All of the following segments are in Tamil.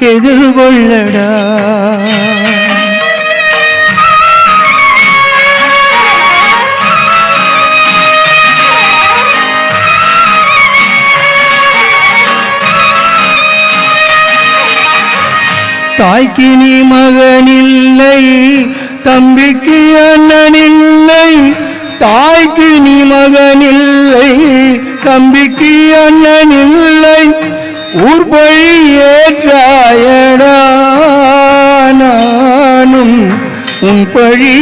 எதிர்கொள்ளடா. தாய்க்கு நீ மகனில்லை தம்பிக்கு அண்ணனில்லை தாய்க்கு நீ மகனில்லை தம்பிக்கு அண்ணனில்லை. ஊர் பழி ஏற்றாயடா நானும் உன் பழி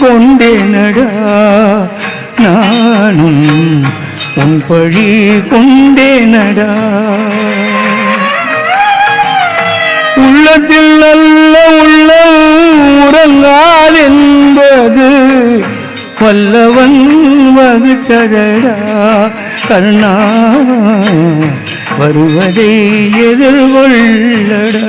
கொண்டேனடா. நானும் உன் பழி கொண்டேனடா. உள்ளத்தில் நல்ல உள்ள உறங்கால் என்பது வல்லவன் வகுத்ததடா. கருணா வருவதை எதிர்கொள்ளடா.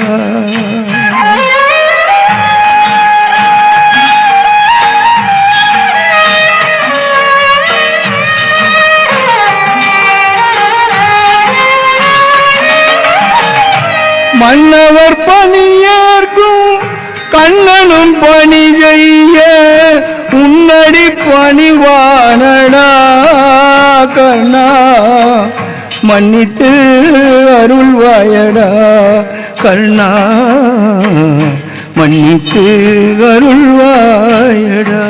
மன்னவர் பணியேற்கும் கண்ணனும் பணி செய்ய உன்னடி பணிவானடா கண்ணா. மன்னித்து அருள்வாயடா கருணா. மன்னித்து அருள்வாயடா.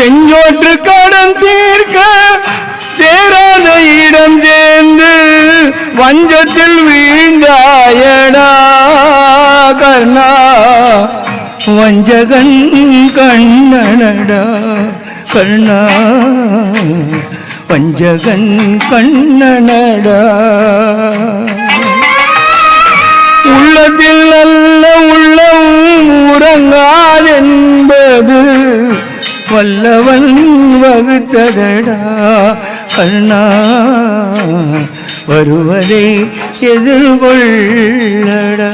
செஞ்சோற்று கடன் தீர்க்க சேராத இடம் சேர்ந்து வஞ்சத்தில் வீழ்ந்தாயடா கர்ணா. வஞ்சகன் கண்ணனடா கர்ணா. வஞ்சகன் கண்ணனடா. உள்ளத்தில் நல்ல உள்ளம் உறங்காதென்பது வல்லவன் வகுத்ததடா. கண்ணா வருவதை எதிர்கொள்ளடா.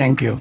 தேங்க்யூ